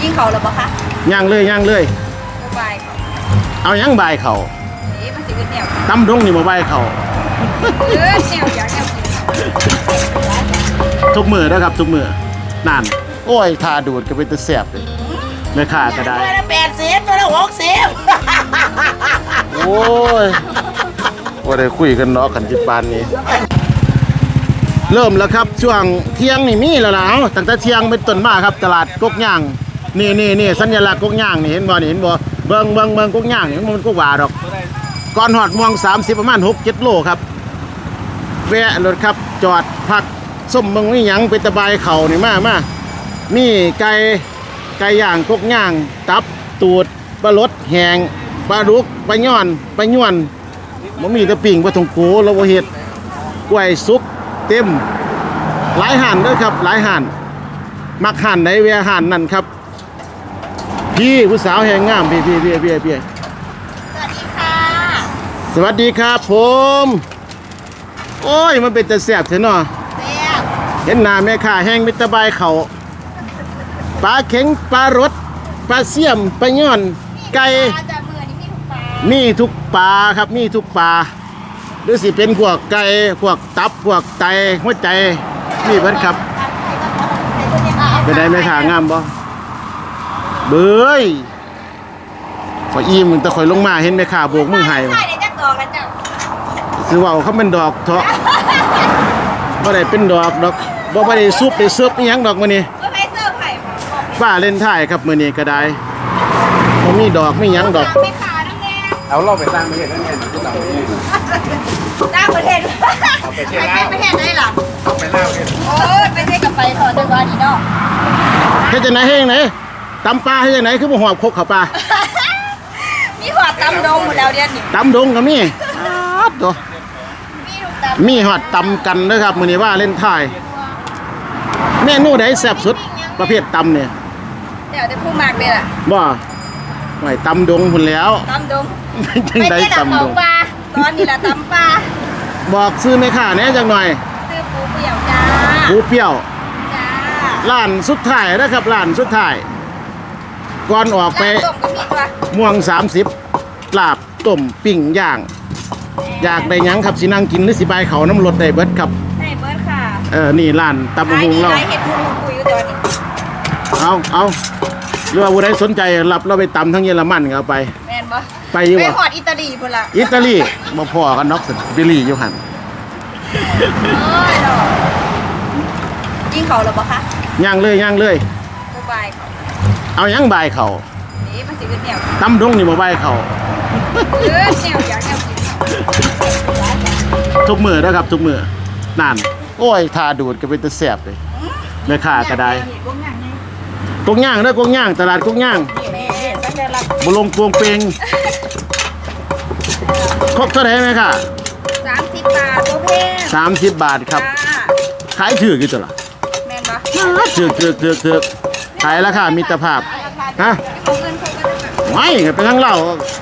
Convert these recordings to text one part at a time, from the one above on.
กินเขาแล้วบ่คะย่างเลยย่างเลยโมบายเขาเอายังบายเขาเอ๊ะมันสิเป็นแนวตำดงนี่บ่บายเขาเออแนวอยากแนวกินเขาทุกมือนะครับทุกมือนั่น โอ้ยทาดูดก็เป็นตะแสบเลยแม่ค้าก็ได้ ตัวละแปดสิบตัวละหกสิบโอ้ยว่าได้คุยกันเนาะกันจิปานนี้ เริ่มแล้วครับช่วงเที่ยงนี่มีแล้วล่ะเอ้าตั้งแต่เที่ยงเป็นต้นมาครับ ตลาดกกย่าง นี่นี่นี่สัญลักษณ์กกย่างนี่เห็นบ่นี่เห็นบ่เบิ่งเบิ่งเบิ่งกกย่างนี่มันก็ว่าดอกก่อนหอดม่วง 30 ประมาณ6 7โลครับแวะรถครับจอดพักส้มเบิ่งนี่หยังเป็นตะบายเข่านี่มามานี่ไก่ไก่ย่างกกย่าง ตับตูดปลาลดแหงปลาดุกปลาย่อนปลาย่วนบ่มีแต่ปิ่งปลาทงโกแล้วบ่เฮ็ดกล้วยสุกเต็มหลายห่านเด้อครับหลายห่านมักห่านไหนแวะห่านนั่นครับ พี่ผู้สาวแห่งงามพี่พี่พี่พี่พี่สวัสดีค่ะ สวัสดีครับผม โอ้ยมันเป็นแต่แสบเถอะเนาะแซ่บเห็นหน้าแม่ค้าแห้งมิตรบายเขาปลาเข็งปลารสปลาเสี่ยมปลาย่อน ไก่ปลาจะมือนี่มีทุกปลามีทุกปลาครับมีทุกปลาหรือสิเป็นพวกไก่พวกตับพวกไตหัวใจมีเบิดครับ เป็นไดแม่ค้างามบ่ เบ้ยขอยอิ่มแต่ข่อยลงมาเห็นแม่ค้าโบกมือให้ใช่เดี๋ยวจะกรอกแล้วจ้ะสิเว่าเขาเป็นดอกเถาะบ่ได้เป็นดอกดอกบ่บ่ได้ซุปได้เสิร์ฟอีหยังดอกมื้อนี้เพื่อไปเสิร์ฟไข่บอกป้าเล่นถ่ายครับมื้อนี้ก็ได้บ่มีดอกมีหยังดอกไม่ขาน้ำแดงเอาเราไปสร้างประเทศนั่นเองที่ต่างประเทศต่างประเทศไปเที่ยวประเทศไหนล่ะเอาไปเล่าเนี่ยโอ้ยไปเที่ยวกับไปถอดจังหวะนี้เนาะ เฮ็ดจังได๋เฮ็ดจังได๋ ตำปลาเฮ็ดจังได๋คือบ่หอบคกเข้าปลามีหอดตำดงหมดแล้วเดี๋ยวนี้ตำดงก็มีอ๊าดตัวมีทุกตำมีฮอดตำกันเด้อครับมื้อนี้ว่าเล่นถ่ายเมนูใดแซ่บสุดประเภทตำเนี่ยเดี๋ยวจะพูดมากเลยล่ะบ่ไว้ตำดงพุ่นแล้วตำดงจังได๋ไปเที่ยวตำขดองงปลาตอนนี้ละตำปลาบอกซื้อแม่ค้าแหน่จังหน่อยซื้อปูเปรี้ยวจ้าปูเปรี้ยวจ้าร้านสุดท้ายนะครับร้านสุดท้าย ก่อนออกไปลาบต้มก็มีตัวม่วง 30ลาบต้มปิ้งย่าง อยากได้หยังครับสินั่งกินหรือสิบายเขาน้ำรถได้เบิดครับได้เบิร์ดค่ะเออนี่ร้านตำบักขายหุงดีเราหลายเห็ดหูคุยอยู่ตอนนี้เอาเอาหรือว่าผู้ใดสนใจรับเราไปตำทั้งเยอรมันก็เอาไป แม่นบ่ไปอยู่ไปบ่หอดอิตาลีพุ่นละอิตาลีบ่พอกันนอกสิบิลีอยู่หันเอ้ยดอกกินเขาแล้วบ่คะย่างเลยย่างเลยโมบายเขา เอาหยังบายเขานี่มันสิเป็นแนวตำดงนี่บ่บายเขาเออแนวอยากแนวกินเขาทุกมือนะครับทุกมือนั่น โอ้ยทาดูดก็เป็นตะแสบเลยแม่ค้าก็ได้กงย่างเด้อกงย่างตลาดกงย่างแม่ตั้งแต่รับบุลงปวงเปงครบเท่าไหร่ไหมค่ะสามสิบบาทโอเพนสามสิบบาทครับจ้าขายถือกี่ตัวละแม่นบ่ถือถือถือถือ ขายราคามิตรภาพฮะเอาเงินเขาก็จะแบบไม่เป็นทั้งเหล่า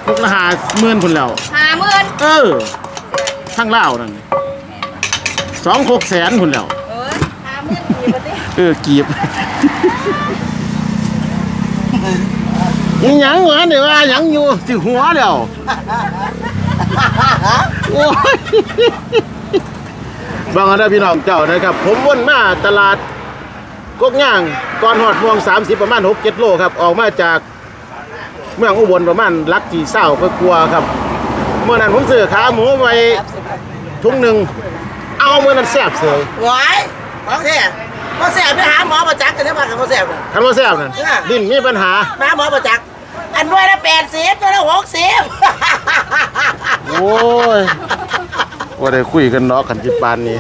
พวกละหาหมื่นพุ่นแล้วห้าหมื่นเออทั้งเหล่านั่นสองหกแสนพุ่นแล้วเออห้าหมื่นกี่บาทเออกีบอีหยังวะเนี่ยว่าหยังอยู่สิหัวเดียวโอ้ยบางอันนะพี่น้องเจ้านะครับ ผมวนมาตลาด กกย่างก่อนหอดม่วง 30 ประมาณ 6 7 โลครับ ออกมาจากเมืองอุบลประมาณลักจีเศร้าก็กลัวครับ เมื่อนั้นผมซื้อขาหมูไว้ถุงหนึ่งเอาเมื่อนั้นแซ่บเสยหวายของแท้พอแสบไปหาหมอประจักษ์กันได้ป่ะครับพอแสบน่ะ คันว่าแซ่บนั่นเนี่ยดิ้นมีปัญหาไปหาหมอประจักษ์อันด้วยละแปดสิบตัวละหกสิบ โอ้ยว่าได้คุยกันเนาะกันจิปานนี้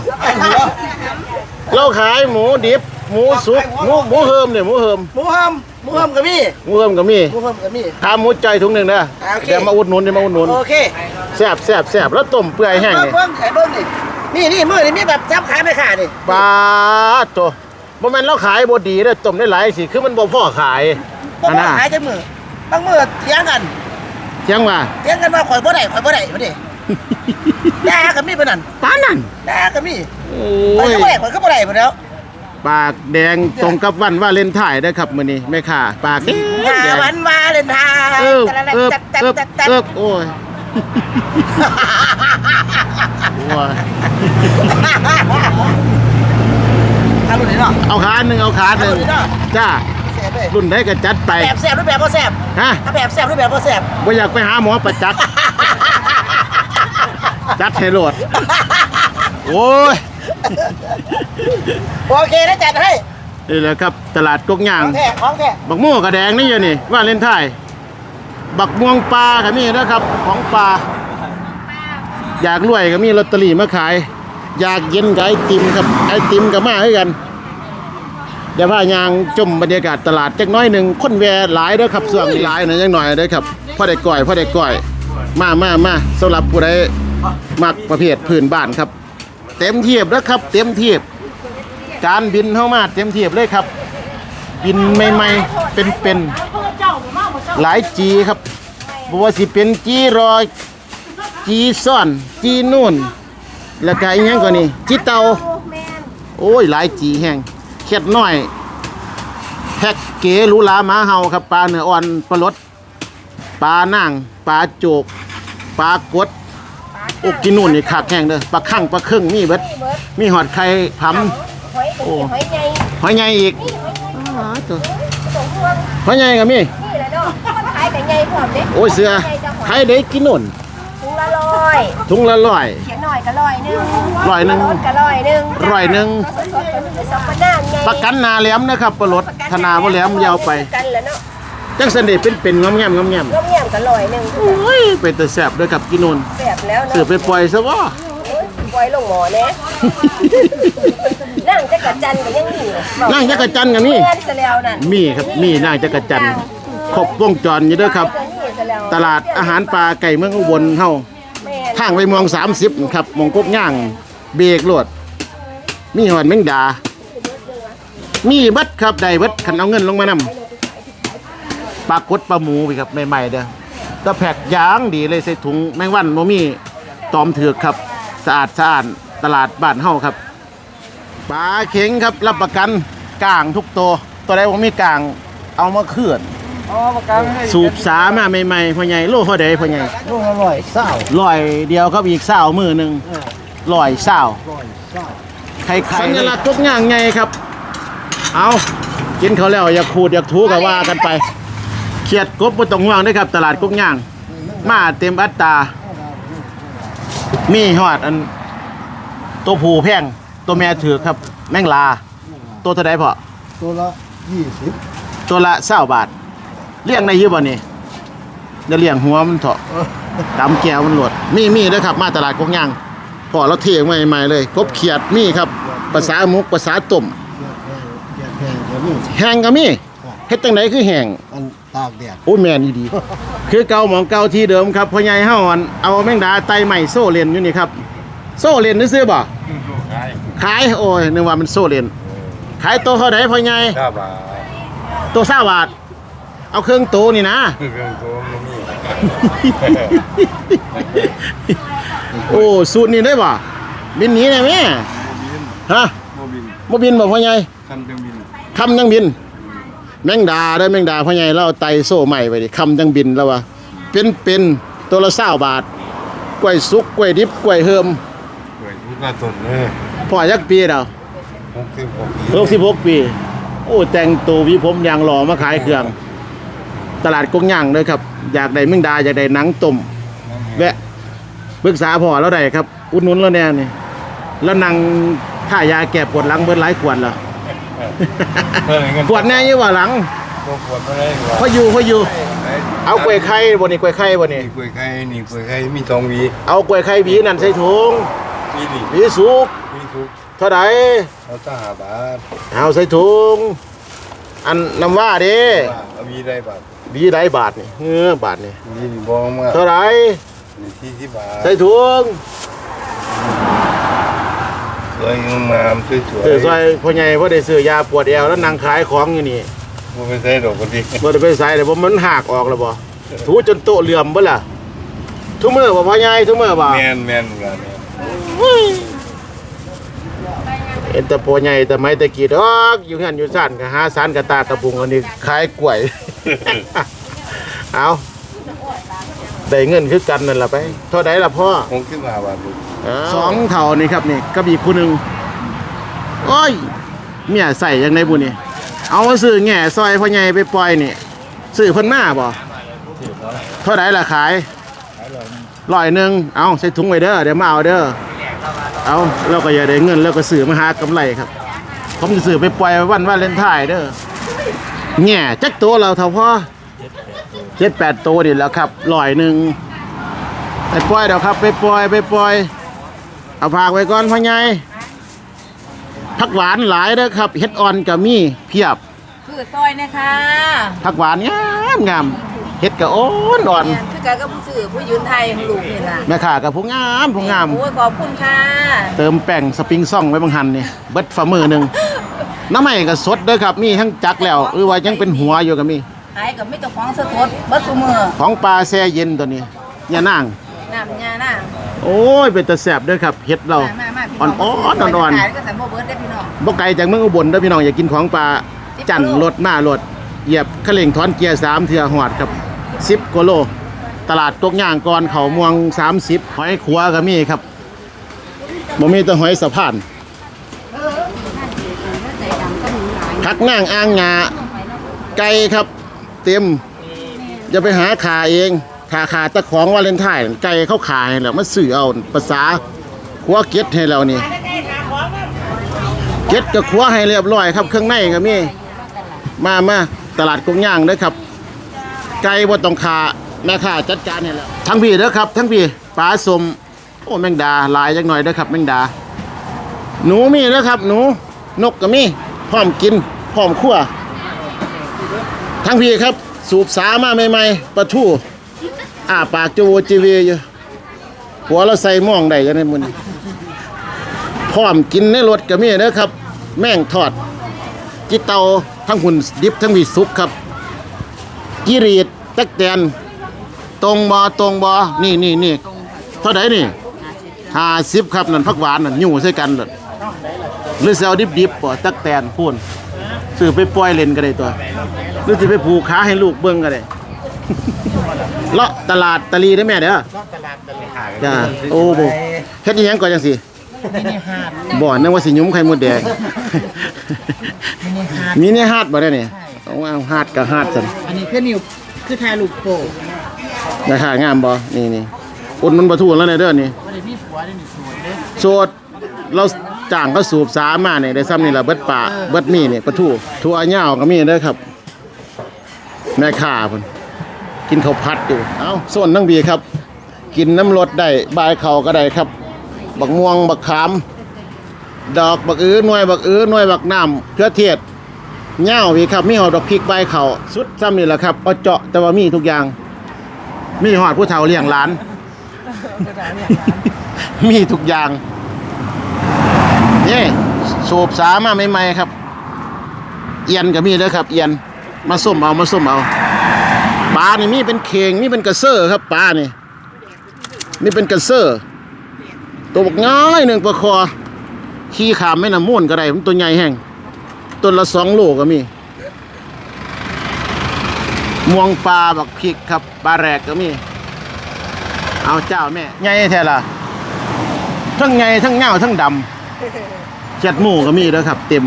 เราขายหมูดิบ หมูสุกหมูหมูเฮิมเนี่ยหมูเฮิมหมูห้อมหมูห้อมกับมี่หมูเฮิมก็มีหมูห้อมกับมี่ขาหมูใจถุงหนึ่งนะโอเค เดี๋ยวมาอุดหนุนเดี๋ยวมาอุดหนุนโอเคแซ่บแซ่บแซ่บแล้วต้มเปื่อยแห้งเบิ้งนี่เบิ้งไอ้เบิ้งนี่นี่นี่มือนี่มีแบบจับขาไม่ขาดนี่ปลาตัวบ่แม่นเราขายบ่ดีเด้อต้มได้หลายสิคือมันบ่พอขายต้องอันน่ะหายจะมือบางมือเถียงกันเที่ยงว่าเถียงกันว่าข่อยบ่ได้ข่อยบ่ได้บ่ได้ด่ากับมี่ปานนั้นปานนั่นด่ากับมี่โอ้ข่อยยก็บ่ได้ข่อยก็บ่ได้พุ่นแล้ว ปปากแดงตรงกับวันว่าเล่นถ่ายได้อครับมื้อนี้แม่ค่ะ ปากแดงหาแดงวันวาเลนไทน์เออเออจัดจัดเออจัดจัดเออโอ้ยโอ้ยเอารุ่นนี้เนาะเอาขาหนึ่งเอาขาหนึ่งเอาเลยเนาะจ้าแซ่บเลยรุ่นไหนก็จัดไปแบบแซ่บหรือแบบบ่แซ่บฮะถ้าแบบแซ่บหรือแบบบ่แซ่บว่าอยากไปหาหมอประจักษ์จัดให้โหลดโอ้ย โอเคนะจัดให้นี่แหละครับ ตลาดกกย่าขง องแท้ของแท้บักม่วงกระแดงนี่อยู่นี่ว่าเล่นไทยบักม่วงปลาก็มีนะครับ ของปลาอยากรวยก็มีลอตเตอรี่มาขาย อยากเย็นกับไอติมครับไอติมกับมาให้กัน เดี๋ยวพายางจมบรรยากาศตลาดจักหน้อยหนึ่งคนแวร์หลายเด้อครับส่วนหลายนะจักหน่อยเด้อครับพ่อได้ก่อยพ่อได้ก่อย มามามาสำหรับผู้ใดมักประเภทพื้นบ้านครับ เต็มเทียบแล้วครับ เต็มเทียบการบินเข้ามาเต็มเทียบเลยครับ บินใหม่ๆเป็นๆหลายจีครับบ่ว่าสิเป็นจีรอยจีซ่อนจีนู่นแล้วก็อีหยังก่อนนี่จีเตาโอ้ยหลายจีแห้งเข็ดน้อยแพ็กเก๋หรูหราหมาเฮาครับปลาเนื้ออ่อนปลาลดปลาน่งปลาโจกปลากด อ้กินนู่นนี่คักแห้งเด้อปลาคั่งปลาครึ่งมีเบิดมีหอดไข่ผำหอยเป็นหอยใหญ่หอยใหญ่อีกอ๋อตัวสองพวงหอยใหญ่ก็มีนี่แหละเนาะมันขายแต่ใหญ่พร้อมเด้โอ้ยเสือใครได้กินนู่นถุงละร้อยถุงละร้อยเขียนหน่อยก็ร้อยหนึงร้อยหนึ่งรถก็ร้อยหนึงร้อยหนึ่ง สดๆก็มีสองปะนางไงประกันหนาแหลมนะครับปลาลดธนาบ่แหลมยาวไป กันแล้วเนาะ จังสันเดเป็นเป็นงอมแงมงอมแงมร่มเยี่ยมก็ร้อยหนึงโอ้ยเป็นแต่แสบด้วยกับกินนู่นแซ่บแล้วเนาะเสือไปปล่อยซะว่าโอ้ยปล่อยลงหมอแน่นั่งจักรจันทร์ก็ยังมีนั่งจักรจันทร์กันนี่แม่นซะแล้วนั่นมีครับมีนางจักรจันทร์ครบวงจรอยู่เด้อครับ ตลาดอาหารปลาไก่เมืองอุบลเฮาแม่นทางไปเมอง 30ครับหมองกกย่าง เบรกโลด มีหอนแมงดา มีเบัดครับได้เบัดคันเอาเงินลงมานำ ปลากดปลาหมูไปครับใหม่ๆเด้อตะแผกยางดีเลยใส่ถุงแมงวันบ่มีตอมเถือกครับ สะอาดสะอาดตลาดบ้านเฮาครับปลาเข็งครับรับประกันกลางทุกตัว ตัวใดบ่มีกลางเอามาเคลื่อนอ๋อประกันให้สูบสามาใหม่ๆพ่อใหญ่โลเท่าใดพ่อใหญ่ลูกอร่อยเศร้าร้อยเดียวครับอีกเศร้ามือหนึ่งร้อยเศร้าร่อยเศร้าไข่ไข่สัญลักษณ์ทุกอย่างไงครับ เอากินเขาวแล้วอยากขูดอยากถูก็ว่ากันไป เขียดกบบ่ต้องห่วงเด้อครับ ตลาดกุกย่าง มาเต็มอัตรามีฮอดอันตัวผู้แพงตัวแม่ถือครับ แมงลา ตัวเท่าใดพอตัวละยี่สิบตัวละเศร้าบาทเลี้ยงในยืบ่นี่เดี๋ยวเลี้ยงหัวมันเถอะตำแก้วมันหลดมีมีเด้อครับ มาตลาดกกย่างพอเราเทงใหม่ๆเลยกบเขียดมีครับภาษามุกภาษาต้มแดดแห้งก็มีแห้งก็มีเฮ็ดจังไดคือแห้งอัน ตากแดดโอ้ยแม่นอีดี คือเก่าหมองเก่าที่เดิมครับพ่อใหญ่เฮาอันเอาแมงดาไตใหม่โซ่เลนอยู่นี่ครับ โซ่เลนซื้อๆบ่ขายโอ้ยนึกว่ามันโซ่เลนขายตัวเท่าใดพ่อใหญ่ถ้าบาตัว20บาท เอาเครื่องโตนี่นะเครื่องโกงมันมีโอ้สูตรนี้ได้ป่ะบินหนีได้ไหมฮะโมบินบ่บินบ่พ่อใหญ่คันจังบินคำยังบิน แมงดาได้อแมงดาพ่อใหญ่เราเอาไตโซ่ใหม่ไปดิคำยังบินแล้ววะเป็นเป็นตัวละ20บาทกล้วยสุกกล้วยดิบกล้วยเฮิมเปิดทุกการต้นเลยพ่อยักปีแล้วหกสิบหก66ปี โอ้แต่งตัววิผมยางหล่อมาขายเครื่อง ตลาดกงย่างเลยครับ อยากได้แมงดาอยากได้หนังต้มแวะปรึกษาพ่อแล้วได้ครับ อุดหนุนแล้วแน่นี่แล้วนั่งท่ายาแก้ปวดหลังเบิดหลายขวดแล้ว เท่าไหร่เงินปวดแน่ยี่ว่าหลังตัวปวดไม่ได้หรอพออยู่พออยู่ เอากล้วยไข่บนนี่กล้วยไข่บนนี่นี่กล้วยไข่นี่กล้วยไข่มีสองหวีเอากล้วยไข่หวีนั่นใส่ถุงมีดิหวีสุกมีทุกเท่าไหร่เอาตั้งหาบาทเอาใส่ถุงอันน้ำว่าเด้ว่าเอามีได้บาทหวีไรบาทนี่เออบาทนี่มีนี่บองมาเท่าไหร่มีที่ที่บาทใส่ถุง สวยงามสวยสวยเสือซอยพ่อใหญ่พ่อได้ซื้อยาปวดแอวแล้วนั่งขายของอยู่นี่บ่ไปใส่ดอกกันดิบ่ได้ไปใส่แต่ว่ามันหักออกแล้วบ่ถูจนโตะเหลื่อมบ่ล่ะทุกมื้อบ่พ่อใหญ่ทุกมื้อบ่แมนแมนกันแมนเฮ้ยเอ็นแตะโพใหญ่แต่ไม้ตะกี้ดอกอยู่เฮือนอยู่ซ่านก็หาสารกระตากระปุงอันนี้ขายกล้วย เอาได้เงินคือกันนั่นล่ะไป เท่าใดล่ะพ่อคงขึ้นมาบาทลูก สองเท่านี่ครับนี่กับอีกผู้หนึ่งโอ้ยเมียใส่ยังไงบุนี่เอาซื้อแง่ซอยพ่อใหญ่ไปปล่อยนี่ซื้อเพิ่นมาบ่เท่าไหร่ล่ะขายร้อยหนึ่งเอาใส่ถุงไว้เด้อเดี๋ยวมาเอาเด้อเอาเราก็อย่าได้เงินแล้วก็ซื้อมาหากำไรครับผมจะซื้อไปปล่อยวันวาเล่นไทน์เด้อแง่จักตัวเราเท่าพ่อเจ็ดแปดตัวนี่แล้วครับร้อยหนึ่งไปปล่อยเดี๋ยวครับ ไปปล่อยไปปล่อย เอาพากไว้ก่อนพ่อใหญ่ผักหวานหลายเด้อครับเฮ็ดอ่อนกับมีเพียบคือซอยนะคะผักหวานงามงามเฮ็ดกับอ่อนอ่อนเนี่ยคือการกับผู้สื่อผู้ยืนไทยของลูกนี่ล่ะแม่ค้ากับผู้งามผู้งามโอ้ยขอบคุณค่ะเติมแป้งสปริงซ่องไว้บางหันนี่เบิดฝ่ามือหนึงน้ำใหม่ก็สดเด้อครับมีทั้งจักแล้วหรือว่ายังเป็นหัวอยู่ก็มีขายกับไม่ต้องของสดๆบัดซุมือของปลาแช่เย็นตัวนี้อย่านาง น้ำยาหน้าโอ้ยเป็นตะแสบเด้อครับเฮ็ดเรามามาพี่อ่อนอ่อนอ่อนอ่อนขายก็ใส่โมเบิร์ดได้พี่น้องบ่ไกลจากเมืองอุบลเด้อพี่น้องอยากกินของปลาจันรถมารถเหยียบขะเล่งถอนเกียร์3เทื่อหอดครับ10กิโล ตลาดตกย่างก่อนเขาม่วง30หอยขัวก็มีครับบ่มีแต่หอยสะพานผักนั่งอ่างงาไก่ครับ เต็มอย่าไปหาขาเอง ขาขาตะของวาเลนไทน์ไก่เขาขายแล้วมาซื้อเอาภาษาขัวเก็ดให้เรานี่เก็ดกับขัวให้เรียบร้อยครับ เครื่องในก็มีมามาตลาดกงย่างเด้อครับ ไก่บ่ต้องขาแม่ค้าจัดการให้แล้วทั้งพี่เด้อครับ ทั้งพี่ปลาสมโอ้แมงดาลายจักหน่อยเด้อครับแมงดา หนูมีเด้อครับ หนูนกก็มีพร้อมกินพร้อมคั่วทั้งพี่ครับ สูบสามาใหม่ๆปลาทู อ้าปากจูโวจีเวียอยู่หัวเราใส่หม่องได้จังได๋มื้อนี้พร้อมกินในรถก็มีเด้อครับ แม่งทอดจิเตาทั้งหุ่นดิบทั้งมีสุกครับกิรีดตักแตนตรงบอตรงบอนี่นี่นี่เท่าไหร่นี่ห้าสิบครับนั่นผักหวานนั่นอยู่ใส่กันหรือเซลดิบดิบป่ตักแตนพูนซื้อไปปล่อยเล่นก็ได้ตัวหรือสิไปผูกขาให้ลูกเบิ่งก็ได้ เลาะตลาดตะลีได้อแม่เด้อจ้าโอ้โบเฮ็ดอีหยังก่อนจังสิบ่นึกว่าสิยุ้มไข่มดแดงมีเนี่ยฮาดบ่ได้นี่เอาเอาฮาดกับฮาดซั่นอันนี้คือนิวคือทายลูกโป่งราคางามบ่นี่นี่อุดมันบ่ถูกแล้วเนี่ยเด้อนี่บ่ได้มีผัวได้นี่สวยเด้โสดเราจ้างเขาสูบสามานี่ได้ซ้ำนี่ล่ะเบิดป่าเบิดมีนี่ปลาทูทั่วเหย้าก็มีเด้อครับ แม่ค้าเพิ่น กินข้าวผัดอยู่ เอ้าส่วนทั้งบีครับ กินน้ำรสได้บายเขาก็ได้ครับ บักม่วงบักขาม ดอกบักอื้อหน่วยบักอื้อหน่วยบักน้ำเครือเทศเหย้าพี่ครับ มีหอดดอกพริกใบเขาสุดซ้ำนี่แหละครับเอาเจาะแต่ว่ามีทุกอย่าง มีหอดผู้เฒ่าเลี้ยงหลาน มีทุกอย่างนี่สูบสามาใหม่ๆครับ เอียนก็มีเด้อครับ เอียนมาส้มเอามาส้มเอา ปลานี่มีเป็นเข่งมีเป็นกระเซอร์ครับปลานี่มีเป็นกระเซอร์ตัวบักง่ายหนึ่งปลาคอขี่ขามแม่น้ำมูลก็ได้มันตัวใหญ่แห้งตัวละสองโลก็มีม่วงปลาบักพริกครับปลาแรกก็มี เอาเจ้าแม่ใหญ่แท้ล่ะทั้งใหญ่ทั้งเงาทั้งดำเจ็ดหมูก็มีแล้วครับ เต็ม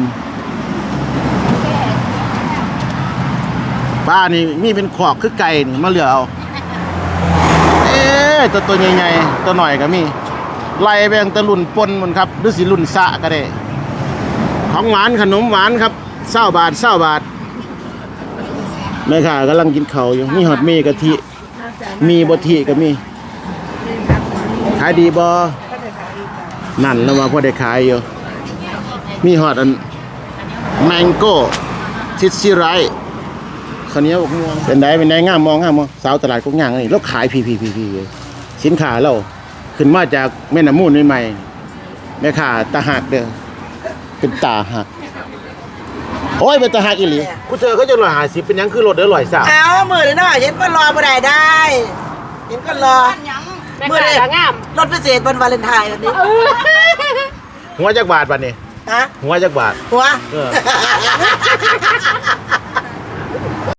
ป้านี่มีเป็นขอกคือไก่นี่มาเหลือเอาเอ๊ะตัวตัวใหญ่ๆตัวหน่อยก็มีไล่แบงตะลุ่นปนมันครับหรือสิลุ่นสะก็ได้ ของหวานขนมหวานครับเศร้าบาทเศร้าบาทแม่ค่ะกำลังกินข้าวอยู่มีหอดมีกะทิมีบทิก็มีขายดีบอนั่นแล้วมาพอได้ขายอยู่มีหอดอันแมงโก้ชิดซีไร ข้าวเหนียวบักม่วงเป็นไดเป็นไดงามมองงามมองสาวตลาดกุ๊กย่างนี่แล้วขายพีพีพีพีสินค้าเราขึ้นมาจากแม่น้ำมูลใหม่ๆแม่ค้าตาหักเด้อเป็นตาหักโอ้ยเป็นตาหักอีหลีกูเจอเขาจะลอยหาสิเป็นหยังคือรถเด้อลอยสาวเอามือเลยเนาะเห็นก็รอบ่ได้ได้เห็นก็รอมือเลยรถพิเศษวันวาเลนไทน์วันนี้หัวจักบาทบัดนี้เฮะหัวจักบาทหัวเออ